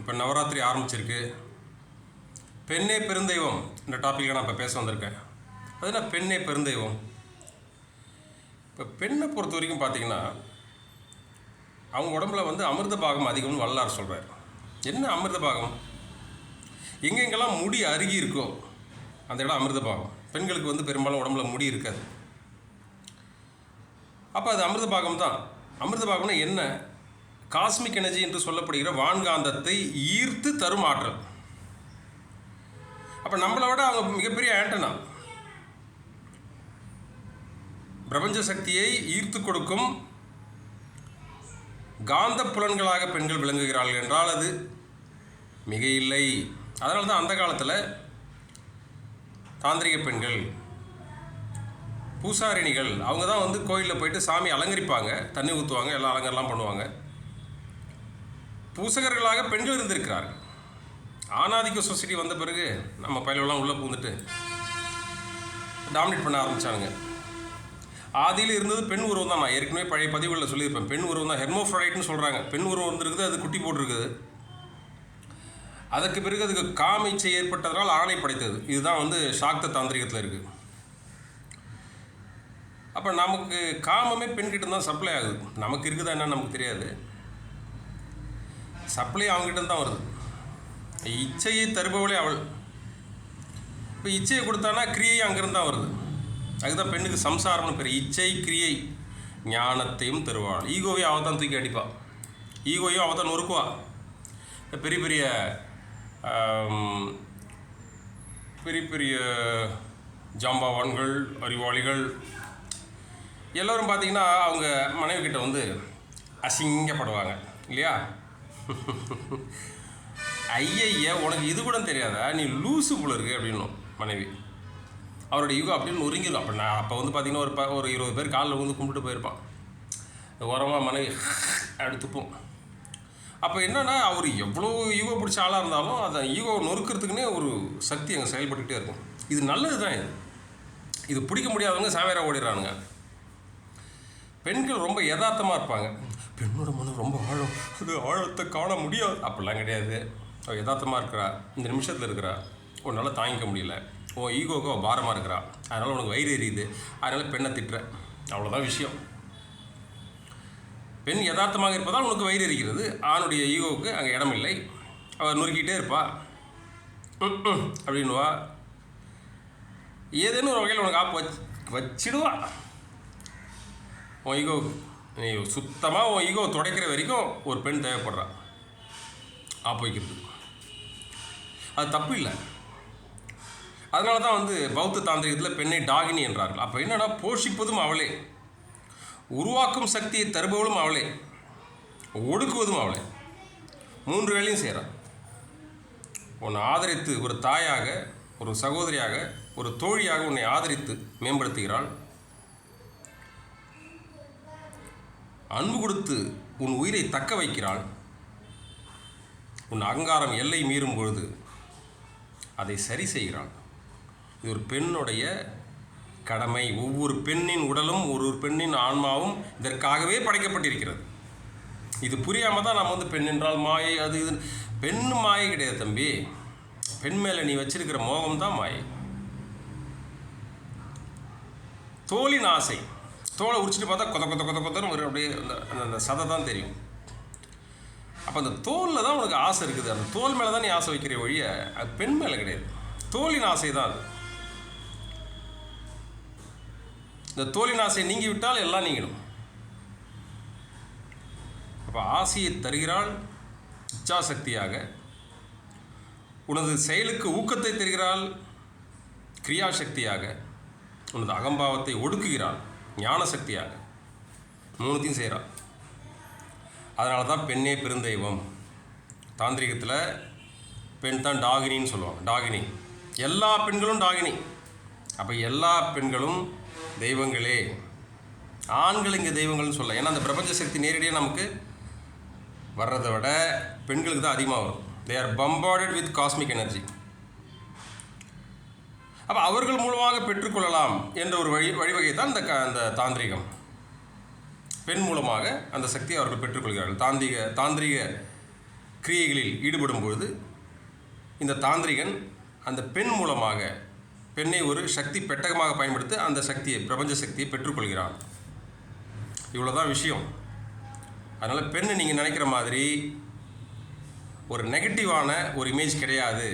இப்போ நவராத்திரி ஆரம்பிச்சிருக்கு. பெண்ணே பெருந்தெய்வம். இந்த டாப்பிக்கை நான் இப்போ பேச வந்திருக்கேன். அது என்ன பெண்ணே பெருந்தெய்வம்? இப்போ பெண்ணை பொறுத்த வரைக்கும் பார்த்தீங்கன்னா அவங்க உடம்புல வந்து அமிர்த பாகம் அதிகம்னு வல்லார் சொல்கிறார் என்ன அமிர்த பாகம்? எங்கெங்கெல்லாம் முடி அருகி இருக்கோ அந்த இடம் அமிர்த பாகம். பெண்களுக்கு வந்து பெரும்பாலும் உடம்புல முடி இருக்காது. அப்போ அது அமிர்த பாகம் தான் அமிர்த பாகம்னா என்ன? காஸ்மிக் எனர்ஜி என்று சொல்லப்படுகிற வான்காந்தத்தை ஈர்த்து தரும் ஆற்றல். அப்போ நம்மளை விட அவங்க மிகப்பெரிய ஆண்டனா. பிரபஞ்ச சக்தியை ஈர்த்து கொடுக்கும் காந்த புலன்களாக பெண்கள் விளங்குகிறார்கள் என்றால் அது மிக இல்லை அதனால தான் அந்த காலத்தில் தாந்திரிக பெண்கள் பூசாரிணிகள் அவங்க தான் வந்து கோயிலில் போயிட்டு சாமி அலங்கரிப்பாங்க தண்ணி ஊற்றுவாங்க எல்லாம் அலங்கரெல்லாம் பண்ணுவாங்க. பூசகர்களாக பெண்கள் இருந்திருக்கிறார்கள். ஆணாதிக்க சொசைட்டி வந்த பிறகு நம்ம பயிலெல்லாம் உள்ளே பூந்துட்டு டாமினேட் பண்ண ஆரம்பித்தானுங்க ஆதியில் இருந்தது பெண் உருவம் தான். நான் ஏற்கனவே பழைய பதிவுகளில் சொல்லியிருப்பேன். பெண் உருவம் தான் ஹெர்மோஃப்ரைட்னு சொல்கிறாங்க பெண் உருவம் இருந்திருக்குது அது குட்டி போட்டிருக்குது. அதற்கு பிறகு அதுக்கு காமிச்சை ஏற்பட்டதனால் ஆணை படைத்தது. இதுதான் வந்து சாக்த தாந்திரிகத்தில் இருக்குது அப்போ நமக்கு காமமே பெண்கிட்ட தான் சப்ளை ஆகுது. நமக்கு இருக்குதா என்னன்னு நமக்கு தெரியாது. சப்ளை அவங்ககிட்ட தான் வருது. இச்சையை தருபவளே அவள். இப்போ இச்சையை கொடுத்தானா கிரியை அங்கேருந்து தான் வருது. அதுதான் பெண்ணுக்கு சம்சாரம்னு பேர். இச்சை கிரியை ஞானத்தையும் தருவாள். ஈகோவையும் அவள் தான் தூக்கி அடிப்பாள் ஈகோவையும் அவள் தான் நொறுக்குவா. பெரிய பெரிய பெரிய பெரிய ஜாம்பவான்கள் அறிவாளிகள் எல்லோரும் பார்த்தீங்கன்னா அவங்க மனைவி கிட்ட வந்து அசிங்கப்படுவாங்க. இல்லையா? ஐயய்ய உனக்கு இது கூட தெரியாதா? நீ லூசு போல இருக்கு அப்படின்னும் மனைவி. அவரோட யுகம் அப்படின்னு நொறுங்கிடும் அப்போ நான் அப்போ வந்து பார்த்தீங்கன்னா ஒரு ப ஒரு இருபது பேர் காலில் வந்து கும்பிட்டு போயிருப்பான். ஓரமாக மனைவி அப்படி அப்போ என்னென்னா அவர் எவ்வளோ ஈகோ பிடிச்ச ஆளாக இருந்தாலும் அதை ஈகோ நொறுக்கிறதுக்குன்னே ஒரு சக்தி அங்கே செயல்பட்டுக்கிட்டே இருக்கும். இது நல்லது தான் இது. இது பிடிக்க முடியாதவங்க சாமியாராக ஓடிடுறானுங்க. பெண்கள் ரொம்ப யதார்த்தமாக இருப்பாங்க. பெண்ணோட மனம் ரொம்ப ஆழம். அது ஆழத்தை காண முடியாது. அப்படிலாம் கிடையாது. அவள் யதார்த்தமாக இருக்கிறா. இந்த நிமிஷத்தில் இருக்கிறா. உன்னால் தாங்கிக்க முடியல. உன் ஈகோக்கு அவள் பாரமாக இருக்கிறா. அதனால் உனக்கு வயிறு எரியுது. அதனால் பெண்ணை திட்டுற. அவ்வளோதான் விஷயம். பெண் யதார்த்தமாக இருப்பதால் உனக்கு வயிறு எரிக்கிறது. ஆணுடைய ஈகோவுக்கு அங்கே இடம் இல்லை. அவள் நொறுக்கிட்டே இருப்பா. அப்படின்வா ம் ஏதேனும் ஒரு வகையில் உனக்கு ஆப்பு வச்சு வச்சிடுவா. உன் ஈகோ நீ சுத்தமாக உன் ஈகோ துடைக்கிற வரைக்கும் ஒரு பெண் தேவைப்படுறா. ஆப்பு அது தப்பு இல்லை. அதனால தான் வந்து பௌத்த தாந்திரிகத்தில் பெண்ணை டாகினி என்றார்கள். அப்போ என்னென்னா போஷிப்பதும் அவளே. உருவாக்கும் சக்தியை தருபவளும் அவளே. ஒடுக்குவதும் அவளே. மூன்று வேலையும் செய்கிறான் உன்னை ஆதரித்து ஒரு தாயாக ஒரு சகோதரியாக ஒரு தோழியாக உன்னை ஆதரித்து மேம்படுத்துகிறாள். அன்பு கொடுத்து உன் உயிரை தக்க வைக்கிறாள். உன் அகங்காரம் எல்லை மீறும் பொழுது அதை சரி செய்கிறாள். இது ஒரு பெண்ணுடைய கடமை. ஒவ்வொரு பெண்ணின் உடலும் ஒரு ஒரு பெண்ணின் ஆன்மாவும் இதற்காகவே படைக்கப்பட்டிருக்கிறது. இது புரியாமல் தான் நம்ம வந்து பெண் என்றால் மாயை அது இது. பெண் மாயை கிடையாது தம்பி. பெண் மேலே நீ வச்சிருக்கிற மோகம் தான் மாயை. தோலின் ஆசை. தோலை உரிச்சிட்டு பார்த்தா கொத கொத கொத கொத்தன்னு ஒரு அப்படியே அந்த அந்த- சதை தான் தெரியும். அப்போ அந்த தோலில் தான் உனக்கு ஆசை இருக்குது. அந்த தோல் மேலே தான் நீ ஆசை வைக்கிற ஒழிய அது பெண் மேலே கிடையாது. தோலின் ஆசை தான் அது. இந்த தோலின் ஆசையை நீங்கி விட்டால் எல்லாம் நீங்கிடும். அப்போ ஆசையை தருகிறாள் இச்சாசக்தியாக. உனது செயலுக்கு ஊக்கத்தை தருகிறாள் கிரியாசக்தியாக. உனது அகம்பாவத்தை ஒடுக்குகிறாள். ஞான சக்தியாக மூணுத்தையும் செய்கிறான். அதனால தான் பெண்ணே பெருந்தெய்வம். தாந்திரிகத்தில் பெண் தான் டாகினின்னு சொல்லுவாங்க. டாகினி. எல்லா பெண்களும் டாகினி. அப்போ எல்லா பெண்களும் தெய்வங்களே. ஆண்கள் இங்கே தெய்வங்கள்னு சொல்லலாம் ஏன்னா அந்த பிரபஞ்ச சக்தி நேரடியாக நமக்கு வர்றதை விட பெண்களுக்கு தான் அதிகமாக வரும். They are bombarded with cosmic energy அப்போ அவர்கள் மூலமாக பெற்றுக்கொள்ளலாம் என்ற ஒரு வழி வழிவகை தான் இந்த க அந்த தாந்திரிகம். பெண் மூலமாக அந்த சக்தியை அவர்கள் பெற்றுக்கொள்கிறார்கள். தாந்திரிக தாந்திரிக கிரியைகளில் ஈடுபடும் பொழுது இந்த தாந்திரிகன் அந்த பெண் மூலமாக பெண்ணை ஒரு சக்தி பெட்டகமாக பயன்படுத்தி அந்த சக்தியை பிரபஞ்ச சக்தியை பெற்றுக்கொள்கிறான். இவ்வளோதான் விஷயம். அதனால் பெண்ணை நீங்கள் நினைக்கிற மாதிரி ஒரு நெகட்டிவான ஒரு இமேஜ் கிடையாது.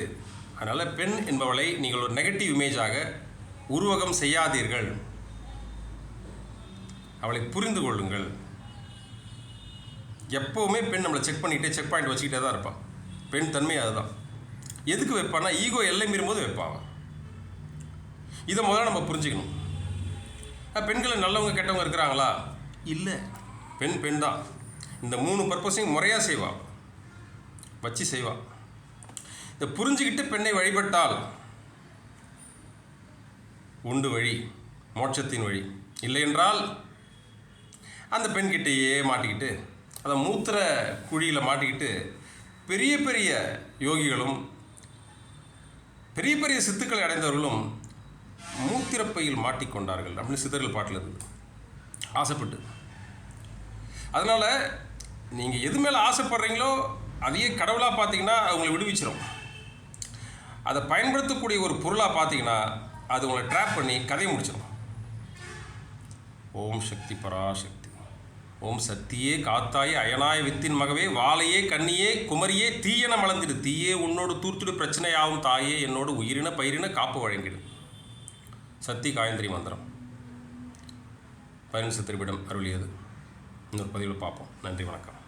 அதனால் பெண் என்பவளை நீங்கள் ஒரு நெகட்டிவ் இமேஜாக உருவகம் செய்யாதீர்கள். அவளை புரிந்து கொள்ளுங்கள். எப்போவுமே பெண் நம்மளை செக் பண்ணிக்கிட்டே செக் பாயிண்ட் வச்சுக்கிட்டே தான் இருப்பான் பெண் தன்மை அதுதான். எதுக்கு வைப்பான்னா ஈகோ எல்லை மீறும்போது வைப்பான் இதை முதல்ல நம்ம புரிஞ்சுக்கணும். பெண்களை நல்லவங்க கெட்டவங்க இருக்கிறாங்களா? இல்லை. பெண் பெண் தான். இந்த மூணு பர்பஸையும் முறையாக செய்வாள் வச்சு செய்வாள் இதை புரிஞ்சுக்கிட்டு பெண்ணை வழிபட்டால் உண்டு வழி மோட்சத்தின் வழி. இல்லை என்றால் அந்த பெண்கிட்டேயே மாட்டிக்கிட்டு அதை மூத்திர குழியில் மாட்டிக்கிட்டு பெரிய பெரிய யோகிகளும் பெரிய பெரிய சித்துக்களை அடைந்தவர்களும் மூத்திரப்பையில் மாட்டிக்கொண்டார்கள் அப்படின்னு சித்தர்கள் பாட்டில் இருக்குது. ஆசைப்பட்டு. அதனால் நீங்கள் எது மேலே ஆசைப்படுறீங்களோ அதையே கடவுளாக பார்த்தீங்கன்னா அவங்களை விடுவிச்சிடும் அதை பயன்படுத்தக்கூடிய ஒரு பொருளாக பார்த்தீங்கன்னா அது உங்களை ட்ராப் பண்ணி கதையை முடிச்சிடும். ஓம் சக்தி பராசக்தி. ஓம் சக்தியே காத்தாயே அயனாய வித்தின் மகவே வாழையே கண்ணியே குமரியே தீயன மலர்ந்திடு. தீயே உன்னோடு தூர்த்துடு பிரச்சனையாகும் தாயே என்னோடு உயிரின பயிரின காப்பு வழங்கிடு. சக்தி காயந்திரி மந்திரம். பதினஞ்சு திருவிடம் அருளியது. இன்னொரு பதிவில் பார்ப்போம். நன்றி வணக்கம்.